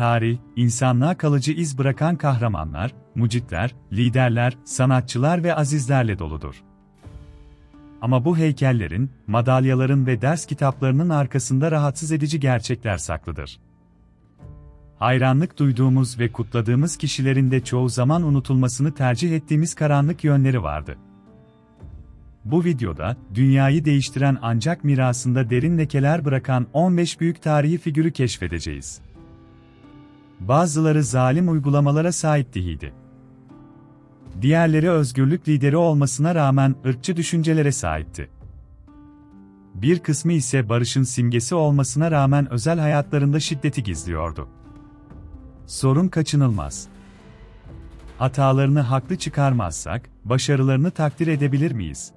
Tarih, insanlığa kalıcı iz bırakan kahramanlar, mucitler, liderler, sanatçılar ve azizlerle doludur. Ama bu heykellerin, madalyaların ve ders kitaplarının arkasında rahatsız edici gerçekler saklıdır. Hayranlık duyduğumuz ve kutladığımız kişilerin de çoğu zaman unutulmasını tercih ettiğimiz karanlık yönleri vardı. Bu videoda, dünyayı değiştiren ancak mirasında derin lekeler bırakan 15 büyük tarihi figürü keşfedeceğiz. Bazıları zalim uygulamalara sahip değildi. Diğerleri özgürlük lideri olmasına rağmen ırkçı düşüncelere sahipti. Bir kısmı ise barışın simgesi olmasına rağmen özel hayatlarında şiddeti gizliyordu. Sorun kaçınılmaz. Hatalarını haklı çıkarmazsak, başarılarını takdir edebilir miyiz?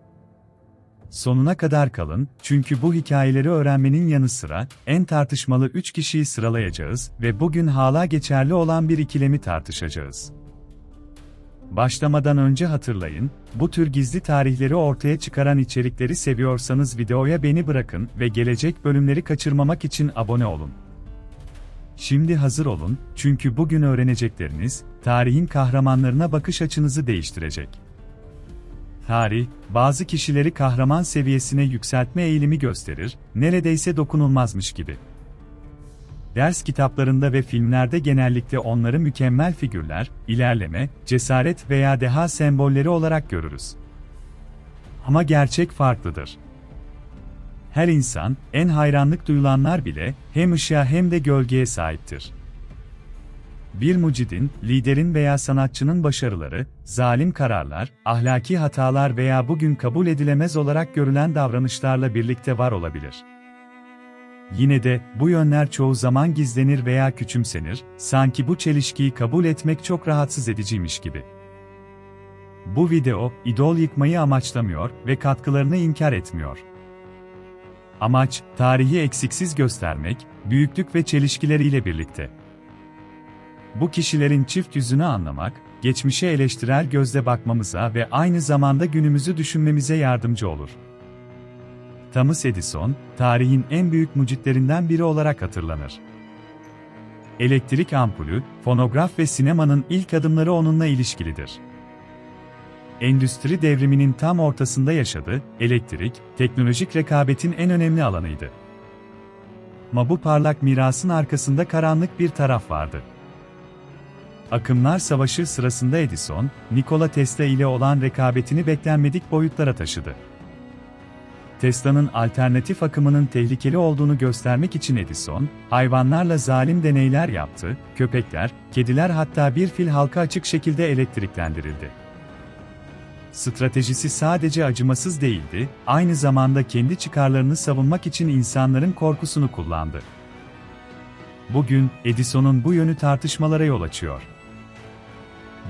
Sonuna kadar kalın, çünkü bu hikayeleri öğrenmenin yanı sıra, en tartışmalı üç kişiyi sıralayacağız ve bugün hala geçerli olan bir ikilemi tartışacağız. Başlamadan önce hatırlayın, bu tür gizli tarihleri ortaya çıkaran içerikleri seviyorsanız videoya beni bırakın ve gelecek bölümleri kaçırmamak için abone olun. Şimdi hazır olun, çünkü bugün öğrenecekleriniz, tarihin kahramanlarına bakış açınızı değiştirecek. Tarih, bazı kişileri kahraman seviyesine yükseltme eğilimi gösterir, neredeyse dokunulmazmış gibi. Ders kitaplarında ve filmlerde genellikle onları mükemmel figürler, ilerleme, cesaret veya deha sembolleri olarak görürüz. Ama gerçek farklıdır. Her insan, en hayranlık duyulanlar bile, hem ışığa hem de gölgeye sahiptir. Bir mucidin, liderin veya sanatçının başarıları, zalim kararlar, ahlaki hatalar veya bugün kabul edilemez olarak görülen davranışlarla birlikte var olabilir. Yine de, bu yönler çoğu zaman gizlenir veya küçümsenir, sanki bu çelişkiyi kabul etmek çok rahatsız ediciymiş gibi. Bu video, idol yıkmayı amaçlamıyor ve katkılarını inkar etmiyor. Amaç, tarihi eksiksiz göstermek, büyüklük ve çelişkileriyle birlikte. Bu kişilerin çift yüzünü anlamak, geçmişe eleştirel gözle bakmamıza ve aynı zamanda günümüzü düşünmemize yardımcı olur. Thomas Edison, tarihin en büyük mucitlerinden biri olarak hatırlanır. Elektrik ampulü, fonograf ve sinemanın ilk adımları onunla ilişkilidir. Endüstri devriminin tam ortasında yaşadı, elektrik, teknolojik rekabetin en önemli alanıydı. Ama bu parlak mirasın arkasında karanlık bir taraf vardı. Akımlar Savaşı sırasında Edison, Nikola Tesla ile olan rekabetini beklenmedik boyutlara taşıdı. Tesla'nın alternatif akımının tehlikeli olduğunu göstermek için Edison, hayvanlarla zalim deneyler yaptı, köpekler, kediler hatta bir fil halka açık şekilde elektriklendirildi. Stratejisi sadece acımasız değildi, aynı zamanda kendi çıkarlarını savunmak için insanların korkusunu kullandı. Bugün, Edison'un bu yönü tartışmalara yol açıyor.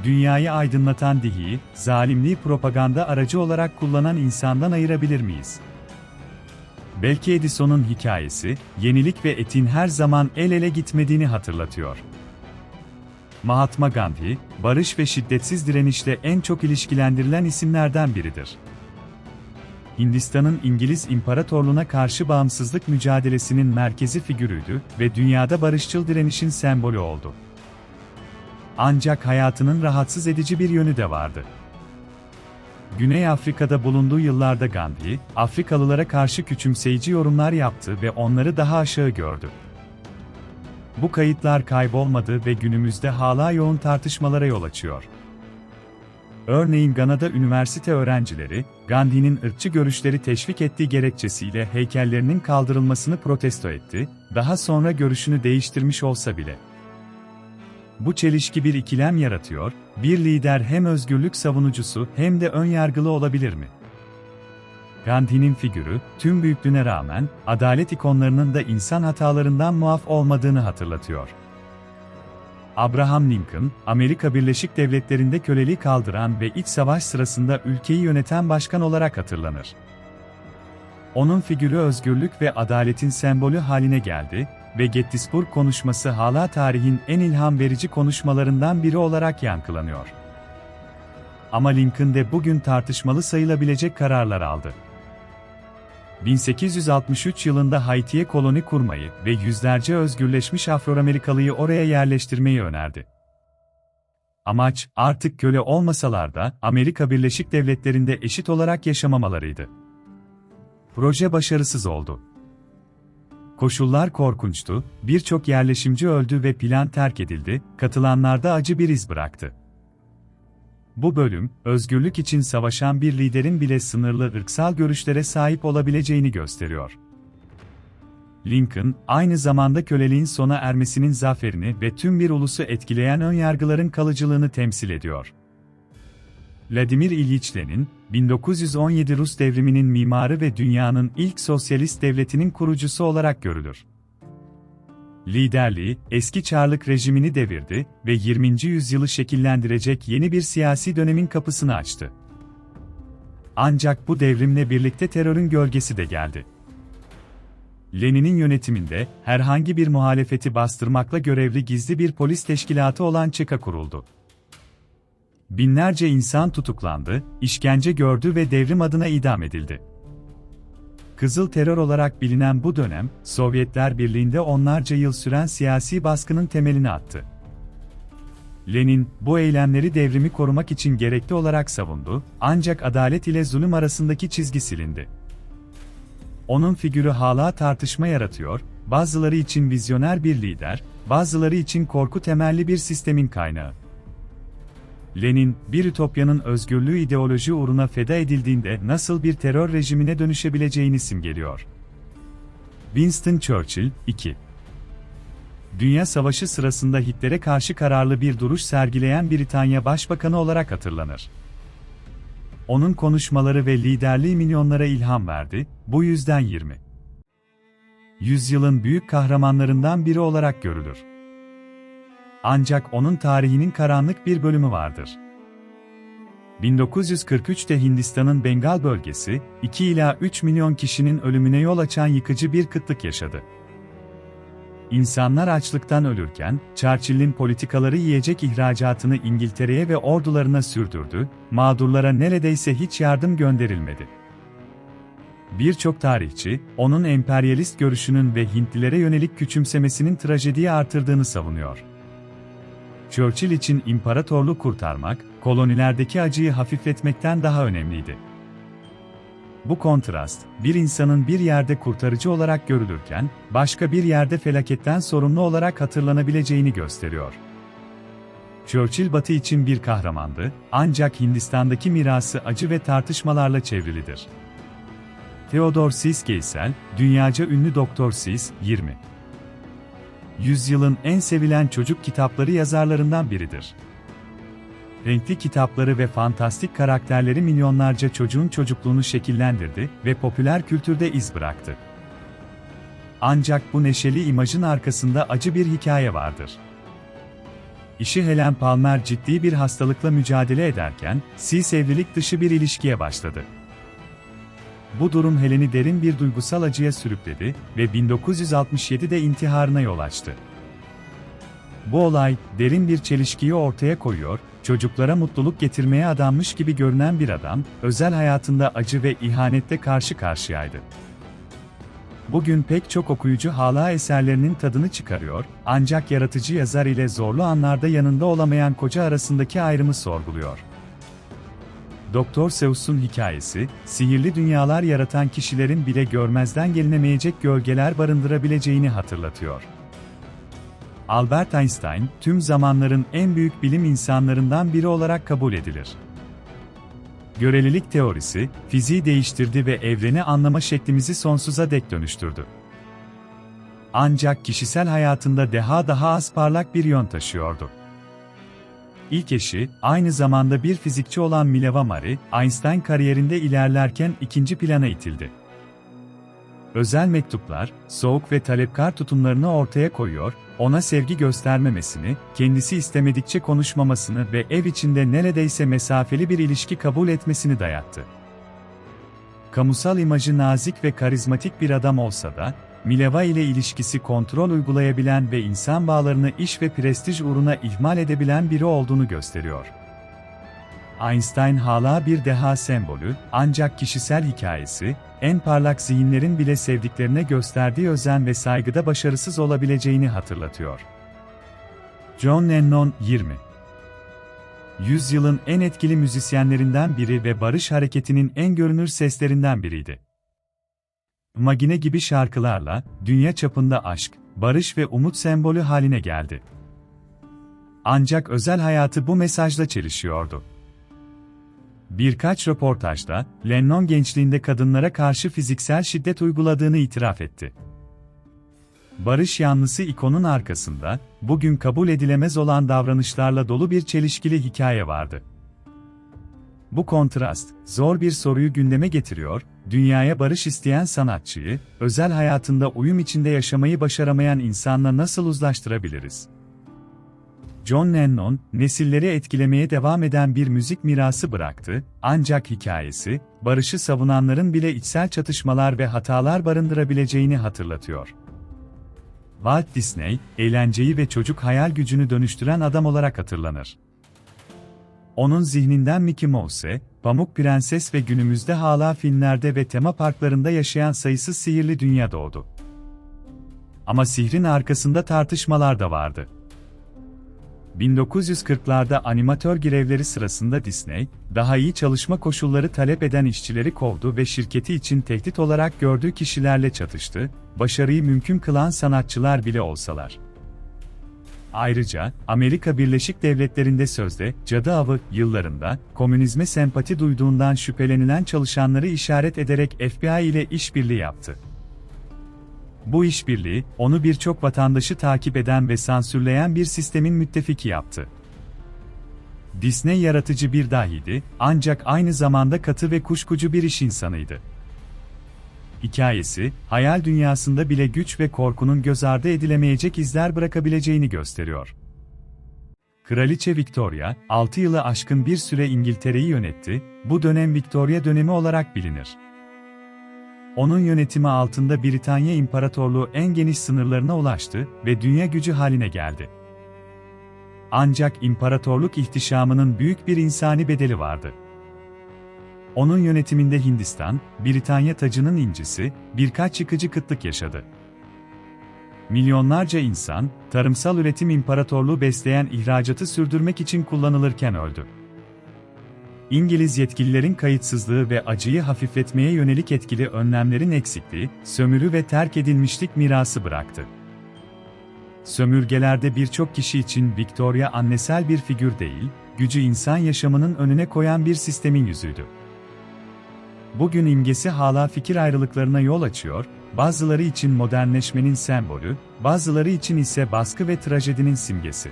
Dünyayı aydınlatan dihiyi, zalimliği propaganda aracı olarak kullanan insandan ayırabilir miyiz? Belki Edison'un hikayesi, yenilik ve etin her zaman el ele gitmediğini hatırlatıyor. Mahatma Gandhi, barış ve şiddetsiz direnişle en çok ilişkilendirilen isimlerden biridir. Hindistan'ın İngiliz İmparatorluğuna karşı bağımsızlık mücadelesinin merkezi figürüydü ve dünyada barışçıl direnişin sembolü oldu. Ancak hayatının rahatsız edici bir yönü de vardı. Güney Afrika'da bulunduğu yıllarda Gandhi, Afrikalılara karşı küçümseyici yorumlar yaptı ve onları daha aşağı gördü. Bu kayıtlar kaybolmadı ve günümüzde hala yoğun tartışmalara yol açıyor. Örneğin Gana'da üniversite öğrencileri, Gandhi'nin ırkçı görüşleri teşvik ettiği gerekçesiyle heykellerinin kaldırılmasını protesto etti, daha sonra görüşünü değiştirmiş olsa bile. Bu çelişki bir ikilem yaratıyor, bir lider hem özgürlük savunucusu hem de önyargılı olabilir mi? Gandhi'nin figürü, tüm büyüklüğüne rağmen, adalet ikonlarının da insan hatalarından muaf olmadığını hatırlatıyor. Abraham Lincoln, Amerika Birleşik Devletleri'nde köleliği kaldıran ve iç savaş sırasında ülkeyi yöneten başkan olarak hatırlanır. Onun figürü özgürlük ve adaletin sembolü haline geldi ve Gettysburg konuşması hala tarihin en ilham verici konuşmalarından biri olarak yankılanıyor. Ama Lincoln de bugün tartışmalı sayılabilecek kararlar aldı. 1863 yılında Haiti'ye koloni kurmayı ve yüzlerce özgürleşmiş Afro-Amerikalıyı oraya yerleştirmeyi önerdi. Amaç, artık köle olmasalar da Amerika Birleşik Devletleri'nde eşit olarak yaşamamalarıydı. Proje başarısız oldu. Koşullar korkunçtu, birçok yerleşimci öldü ve plan terk edildi, katılanlarda acı bir iz bıraktı. Bu bölüm, özgürlük için savaşan bir liderin bile sınırlı ırksal görüşlere sahip olabileceğini gösteriyor. Lincoln, aynı zamanda köleliğin sona ermesinin zaferini ve tüm bir ulusu etkileyen önyargıların kalıcılığını temsil ediyor. Vladimir İlyich Lenin, 1917 Rus devriminin mimarı ve dünyanın ilk sosyalist devletinin kurucusu olarak görülür. Liderliği, eski Çarlık rejimini devirdi ve 20. yüzyılı şekillendirecek yeni bir siyasi dönemin kapısını açtı. Ancak bu devrimle birlikte terörün gölgesi de geldi. Lenin'in yönetiminde herhangi bir muhalefeti bastırmakla görevli gizli bir polis teşkilatı olan ÇEKA kuruldu. Binlerce insan tutuklandı, işkence gördü ve devrim adına idam edildi. Kızıl terör olarak bilinen bu dönem, Sovyetler Birliği'nde onlarca yıl süren siyasi baskının temelini attı. Lenin, bu eylemleri devrimi korumak için gerekli olarak savundu, ancak adalet ile zulüm arasındaki çizgi silindi. Onun figürü hala tartışma yaratıyor, bazıları için vizyoner bir lider, bazıları için korku temelli bir sistemin kaynağı. Lenin, bir ütopyanın özgürlüğü ideoloji uğruna feda edildiğinde nasıl bir terör rejimine dönüşebileceğini simgeliyor. Winston Churchill, 2 Dünya Savaşı sırasında Hitler'e karşı kararlı bir duruş sergileyen Britanya Başbakanı olarak hatırlanır. Onun konuşmaları ve liderliği milyonlara ilham verdi, bu yüzden 20. Yüzyılın büyük kahramanlarından biri olarak görülür. Ancak onun tarihinin karanlık bir bölümü vardır. 1943'te Hindistan'ın Bengal bölgesi, 2 ila 3 milyon kişinin ölümüne yol açan yıkıcı bir kıtlık yaşadı. İnsanlar açlıktan ölürken, Churchill'in politikaları yiyecek ihracatını İngiltere'ye ve ordularına sürdürdü, mağdurlara neredeyse hiç yardım gönderilmedi. Birçok tarihçi, onun emperyalist görüşünün ve Hintlilere yönelik küçümsemesinin trajediyi artırdığını savunuyor. Churchill için imparatorluğu kurtarmak, kolonilerdeki acıyı hafifletmekten daha önemliydi. Bu kontrast, bir insanın bir yerde kurtarıcı olarak görülürken, başka bir yerde felaketten sorumlu olarak hatırlanabileceğini gösteriyor. Churchill Batı için bir kahramandı, ancak Hindistan'daki mirası acı ve tartışmalarla çevrilidir. Theodor Sis Geisel, dünyaca ünlü Doktor Sis, 20. Yüzyılın en sevilen çocuk kitapları yazarlarından biridir renkli kitapları ve fantastik karakterleri milyonlarca çocuğun çocukluğunu şekillendirdi ve popüler kültürde iz bıraktı. Ancak bu neşeli imajın arkasında acı bir hikaye vardır. İşi Helen Palmer ciddi bir hastalıkla mücadele ederken, Sis evlilik dışı bir ilişkiye başladı. Bu durum Helen'i derin bir duygusal acıya sürükledi ve 1967'de intiharına yol açtı. Bu olay, derin bir çelişkiyi ortaya koyuyor, çocuklara mutluluk getirmeye adanmış gibi görünen bir adam, özel hayatında acı ve ihanette karşı karşıyaydı. Bugün pek çok okuyucu hala eserlerinin tadını çıkarıyor, ancak yaratıcı yazar ile zorlu anlarda yanında olamayan koca arasındaki ayrımı sorguluyor. Doktor Seuss'un hikayesi, sihirli dünyalar yaratan kişilerin bile görmezden gelinemeyecek gölgeler barındırabileceğini hatırlatıyor. Albert Einstein, tüm zamanların en büyük bilim insanlarından biri olarak kabul edilir. Görelilik teorisi, fiziği değiştirdi ve evreni anlama şeklimizi sonsuza dek dönüştürdü. Ancak kişisel hayatında deha daha az parlak bir yön taşıyordu. İlk eşi, aynı zamanda bir fizikçi olan Mileva Mari, Einstein kariyerinde ilerlerken ikinci plana itildi. Özel mektuplar, soğuk ve talepkar tutumlarını ortaya koyuyor, ona sevgi göstermemesini, kendisi istemedikçe konuşmamasını ve ev içinde neredeyse mesafeli bir ilişki kabul etmesini dayattı. Kamusal imajı nazik ve karizmatik bir adam olsa da, Mileva ile ilişkisi kontrol uygulayabilen ve insan bağlarını iş ve prestij uğruna ihmal edebilen biri olduğunu gösteriyor. Einstein hala bir deha sembolü, ancak kişisel hikayesi, en parlak zihinlerin bile sevdiklerine gösterdiği özen ve saygıda başarısız olabileceğini hatırlatıyor. John Lennon 20 Yüzyılın en etkili müzisyenlerinden biri ve barış hareketinin en görünür seslerinden biriydi. Magine gibi şarkılarla, dünya çapında aşk, barış ve umut sembolü haline geldi. Ancak özel hayatı bu mesajla çelişiyordu. Birkaç röportajda, Lennon gençliğinde kadınlara karşı fiziksel şiddet uyguladığını itiraf etti. Barış yanlısı ikonun arkasında, bugün kabul edilemez olan davranışlarla dolu bir çelişkili hikaye vardı. Bu kontrast, zor bir soruyu gündeme getiriyor, dünyaya barış isteyen sanatçıyı, özel hayatında uyum içinde yaşamayı başaramayan insanla nasıl uzlaştırabiliriz? John Lennon, nesilleri etkilemeye devam eden bir müzik mirası bıraktı, ancak hikayesi, barışı savunanların bile içsel çatışmalar ve hatalar barındırabileceğini hatırlatıyor. Walt Disney, eğlenceyi ve çocuk hayal gücünü dönüştüren adam olarak hatırlanır. Onun zihninden Mickey Mouse, Pamuk Prenses ve günümüzde hala filmlerde ve tema parklarında yaşayan sayısız sihirli dünya doğdu. Ama sihrin arkasında tartışmalar da vardı. 1940'larda animatör grevleri sırasında Disney, daha iyi çalışma koşulları talep eden işçileri kovdu ve şirketi için tehdit olarak gördüğü kişilerle çatıştı, başarıyı mümkün kılan sanatçılar bile olsalar. Ayrıca, Amerika Birleşik Devletleri'nde sözde, cadı avı yıllarında, komünizme sempati duyduğundan şüphelenilen çalışanları işaret ederek FBI ile işbirliği yaptı. Bu işbirliği, onu birçok vatandaşı takip eden ve sansürleyen bir sistemin müttefiki yaptı. Disney yaratıcı bir dahiydi, ancak aynı zamanda katı ve kuşkucu bir iş insanıydı. Hikayesi, hayal dünyasında bile güç ve korkunun göz ardı edilemeyecek izler bırakabileceğini gösteriyor. Kraliçe Victoria, 6 yılı aşkın bir süre İngiltere'yi yönetti, bu dönem Victoria dönemi olarak bilinir. Onun yönetimi altında Britanya İmparatorluğu en geniş sınırlarına ulaştı ve dünya gücü haline geldi. Ancak imparatorluk ihtişamının büyük bir insani bedeli vardı. Onun yönetiminde Hindistan, Britanya tacının incisi, birkaç yıkıcı kıtlık yaşadı. Milyonlarca insan, tarımsal üretim imparatorluğu besleyen ihracatı sürdürmek için kullanılırken öldü. İngiliz yetkililerin kayıtsızlığı ve acıyı hafifletmeye yönelik etkili önlemlerin eksikliği, sömürü ve terk edilmişlik mirası bıraktı. Sömürgelerde birçok kişi için Victoria annesel bir figür değil, gücü insan yaşamının önüne koyan bir sistemin yüzüydü. Bugün imgesi hala fikir ayrılıklarına yol açıyor, bazıları için modernleşmenin sembolü, bazıları için ise baskı ve trajedinin simgesi.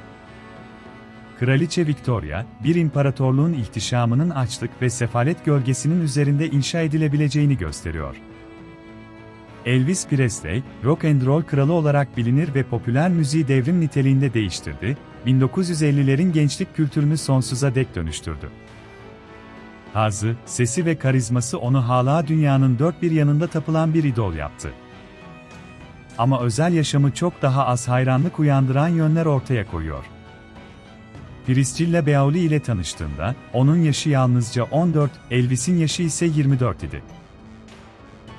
Kraliçe Victoria, bir imparatorluğun ihtişamının açlık ve sefalet gölgesinin üzerinde inşa edilebileceğini gösteriyor. Elvis Presley, rock and roll kralı olarak bilinir ve popüler müziği devrim niteliğinde değiştirdi, 1950'lerin gençlik kültürünü sonsuza dek dönüştürdü. Hazı, sesi ve karizması onu hala dünyanın dört bir yanında tapılan bir idol yaptı. Ama özel yaşamı çok daha az hayranlık uyandıran yönler ortaya koyuyor. Priscilla Beauly ile tanıştığında, onun yaşı yalnızca 14, Elvis'in yaşı ise 24 idi.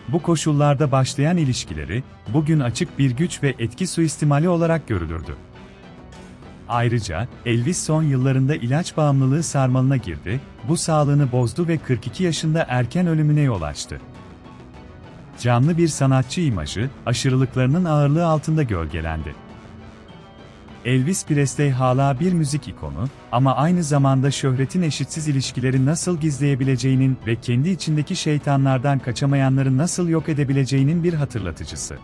Bu koşullarda başlayan ilişkileri, bugün açık bir güç ve etki suistimali olarak görülürdü. Ayrıca, Elvis son yıllarında ilaç bağımlılığı sarmalına girdi, bu sağlığını bozdu ve 42 yaşında erken ölümüne yol açtı. Canlı bir sanatçı imajı, aşırılıklarının ağırlığı altında gölgelendi. Elvis Presley hala bir müzik ikonu ama aynı zamanda şöhretin eşitsiz ilişkileri nasıl gizleyebileceğinin ve kendi içindeki şeytanlardan kaçamayanları nasıl yok edebileceğinin bir hatırlatıcısı.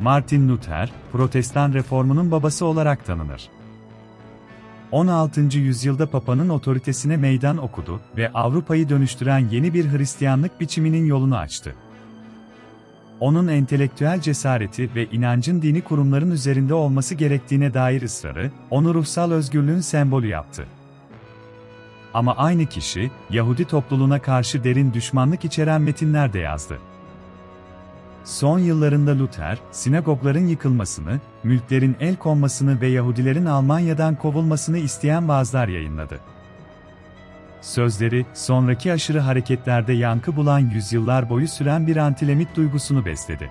Martin Luther, Protestan reformunun babası olarak tanınır. 16. yüzyılda Papa'nın otoritesine meydan okudu ve Avrupa'yı dönüştüren yeni bir Hristiyanlık biçiminin yolunu açtı. Onun entelektüel cesareti ve inancın dini kurumların üzerinde olması gerektiğine dair ısrarı, onu ruhsal özgürlüğün sembolü yaptı. Ama aynı kişi, Yahudi topluluğuna karşı derin düşmanlık içeren metinler de yazdı. Son yıllarında Luther, sinagogların yıkılmasını, mülklerin el konmasını ve Yahudilerin Almanya'dan kovulmasını isteyen vaazlar yayınladı. Sözleri, sonraki aşırı hareketlerde yankı bulan yüzyıllar boyu süren bir antilemit duygusunu besledi.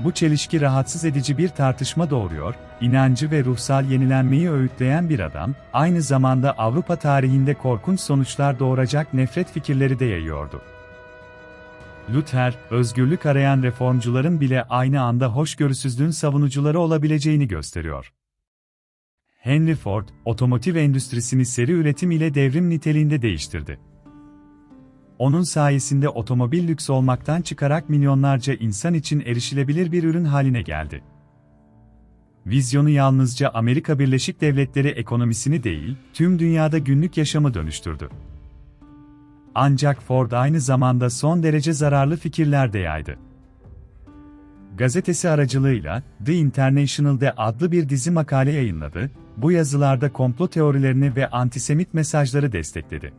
Bu çelişki rahatsız edici bir tartışma doğuruyor, inancı ve ruhsal yenilenmeyi öğütleyen bir adam, aynı zamanda Avrupa tarihinde korkunç sonuçlar doğuracak nefret fikirleri de yayıyordu. Luther, özgürlük arayan reformcuların bile aynı anda hoşgörüsüzlüğün savunucuları olabileceğini gösteriyor. Henry Ford, otomotiv endüstrisini seri üretim ile devrim niteliğinde değiştirdi. Onun sayesinde otomobil lüks olmaktan çıkarak milyonlarca insan için erişilebilir bir ürün haline geldi. Vizyonu yalnızca Amerika Birleşik Devletleri ekonomisini değil, tüm dünyada günlük yaşamı dönüştürdü. Ancak Ford aynı zamanda son derece zararlı fikirler de yaydı. Gazetesi aracılığıyla The International'de adlı bir dizi makale yayınladı, bu yazılarda komplo teorilerini ve antisemit mesajları destekledi.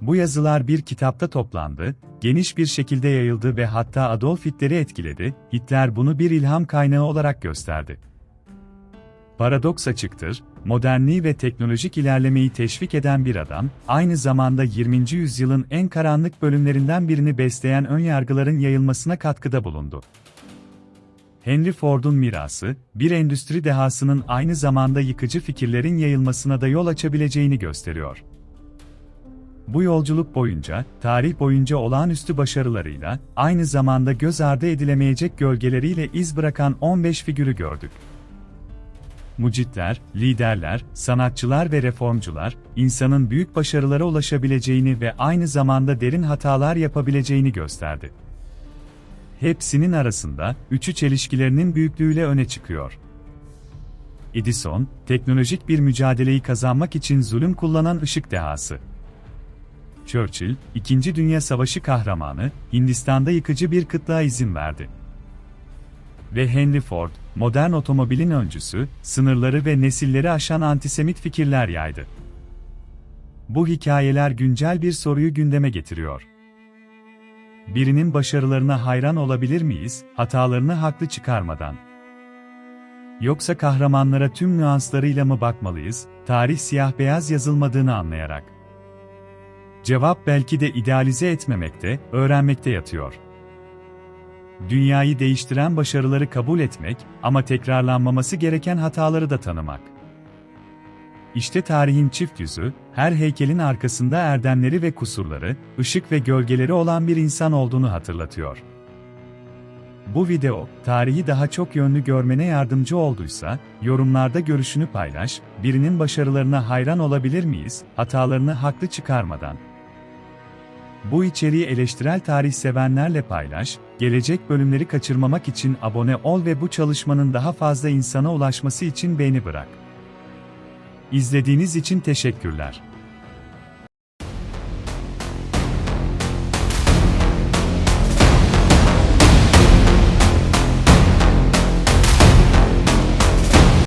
Bu yazılar bir kitapta toplandı, geniş bir şekilde yayıldı ve hatta Adolf Hitler'i etkiledi, Hitler bunu bir ilham kaynağı olarak gösterdi. Paradoks açıktır, modernliği ve teknolojik ilerlemeyi teşvik eden bir adam, aynı zamanda 20. yüzyılın en karanlık bölümlerinden birini besleyen önyargıların yayılmasına katkıda bulundu. Henry Ford'un mirası, bir endüstri dehasının aynı zamanda yıkıcı fikirlerin yayılmasına da yol açabileceğini gösteriyor. Bu yolculuk boyunca, tarih boyunca olağanüstü başarılarıyla, aynı zamanda göz ardı edilemeyecek gölgeleriyle iz bırakan 15 figürü gördük. Mucitler, liderler, sanatçılar ve reformcular, insanın büyük başarılara ulaşabileceğini ve aynı zamanda derin hatalar yapabileceğini gösterdi. Hepsinin arasında, üçü çelişkilerinin büyüklüğüyle öne çıkıyor. Edison, teknolojik bir mücadeleyi kazanmak için zulüm kullanan ışık dehası. Churchill, İkinci Dünya Savaşı kahramanı, Hindistan'da yıkıcı bir kıtlığa izin verdi. Ve Henry Ford, modern otomobilin öncüsü, sınırları ve nesilleri aşan antisemit fikirler yaydı. Bu hikayeler güncel bir soruyu gündeme getiriyor. Birinin başarılarına hayran olabilir miyiz, hatalarını haklı çıkarmadan? Yoksa kahramanlara tüm nüanslarıyla mı bakmalıyız, tarih siyah beyaz yazılmadığını anlayarak? Cevap belki de idealize etmemekte, öğrenmekte yatıyor. Dünyayı değiştiren başarıları kabul etmek ama tekrarlanmaması gereken hataları da tanımak. İşte tarihin çift yüzü, her heykelin arkasında erdemleri ve kusurları, ışık ve gölgeleri olan bir insan olduğunu hatırlatıyor. Bu video, tarihi daha çok yönlü görmene yardımcı olduysa, yorumlarda görüşünü paylaş, birinin başarılarına hayran olabilir miyiz, hatalarını haklı çıkarmadan. Bu içeriği eleştirel tarih sevenlerle paylaş, gelecek bölümleri kaçırmamak için abone ol ve bu çalışmanın daha fazla insana ulaşması için beğeni bırak. İzlediğiniz için teşekkürler.